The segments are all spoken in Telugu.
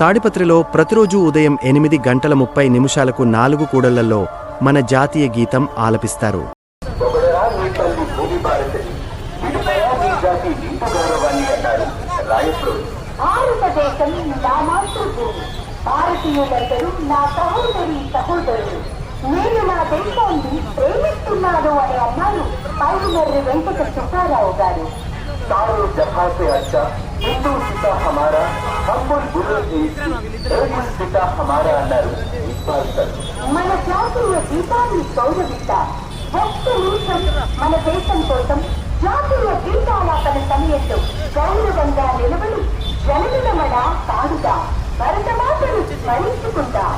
తాడిపత్రిలో ప్రతిరోజు ఉదయం ఎనిమిది గంటల ముప్పై నిమిషాలకు నాలుగు కూడళ్ళలో మన జాతీయ గీతం ఆలపిస్తారు. నేను నా దేశాన్ని ప్రేమిస్తున్నాను అని అన్నారు. పైరుమర్రి వెంకట సుబ్బారావు గారు. सारो जहाँ से अच्छा हिंदू पिता हमारा हम बोल गुरु रेडियो पिता हमारा అన్నారు ఇక్బాల్ సార్ మన జాతీయ గీతాన్ని గౌరవిద్దాం ఒక్క నిమిషం మన దేశం కోసం జాతీయ గీతాలాపన సమయంలో గౌరవంగా నిలబడి జనగణమన పాడుదాం భరతమాతను స్మరించుకుందాం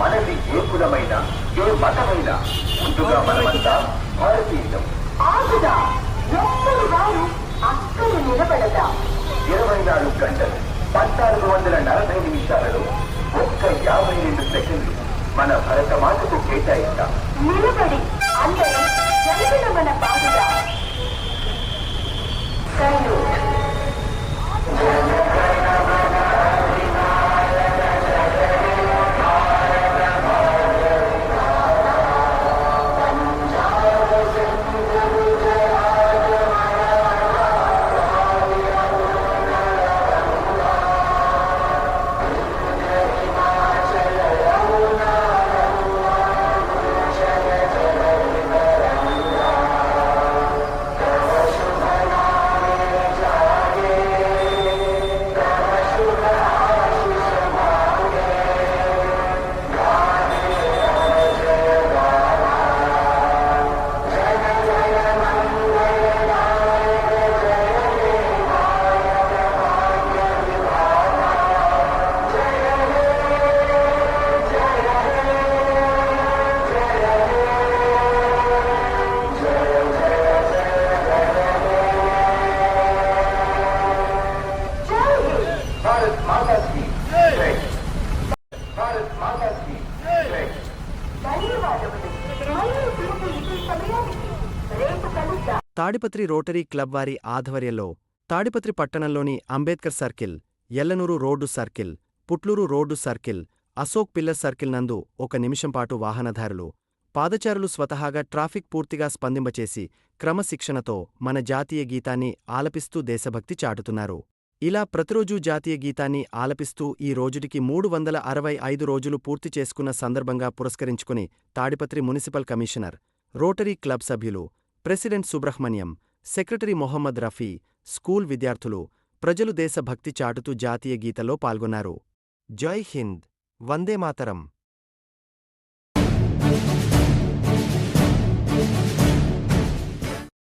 మనది ఏ కులమైన ఏ మతమైన ముందుగా మనమంతా భారతీయులం ఆగుదా ఎక్కడి వారు గంటలు పద్నాలుగు వందల నలభై నిమిషాలలో ఒక్క యాభై రెండు సెకండ్లు మన భరత భరతమాతకు కేటాయిస్తాం. నిలబడి అందరూ జనగణమన తాడిపత్రి రోటరీ క్లబ్ వారి ఆధ్వర్యంలో తాడిపత్రి పట్టణంలోని Ambedkar circle Yellanur road circle Putlur road circle Ashok pillar circle నందు ఒక నిమిషం పాటు వాహనదారులు పాదచారులు స్వతహాగా ట్రాఫిక్ పూర్తిగా స్పందింపచేసి క్రమశిక్షణతో మన జాతీయ గీతాన్ని ఆలపిస్తూ దేశభక్తి చాటుతున్నారు. ఇలా ప్రతిరోజూ జాతీయ గీతాన్ని ఆలపిస్తూ ఈ రోజుటికి మూడు వందల అరవై ఐదు రోజులు పూర్తి చేసుకున్న సందర్భంగా పురస్కరించుకుని Tadipatri municipal commissioner Rotary club సభ్యులు president Subrahmanyam secretary Mohammed Rafi school విద్యార్థులు ప్రజలు దేశభక్తి చాటుతూ జాతీయ గీతలో పాల్గొన్నారు. జై హింద్. వందే మాతరం.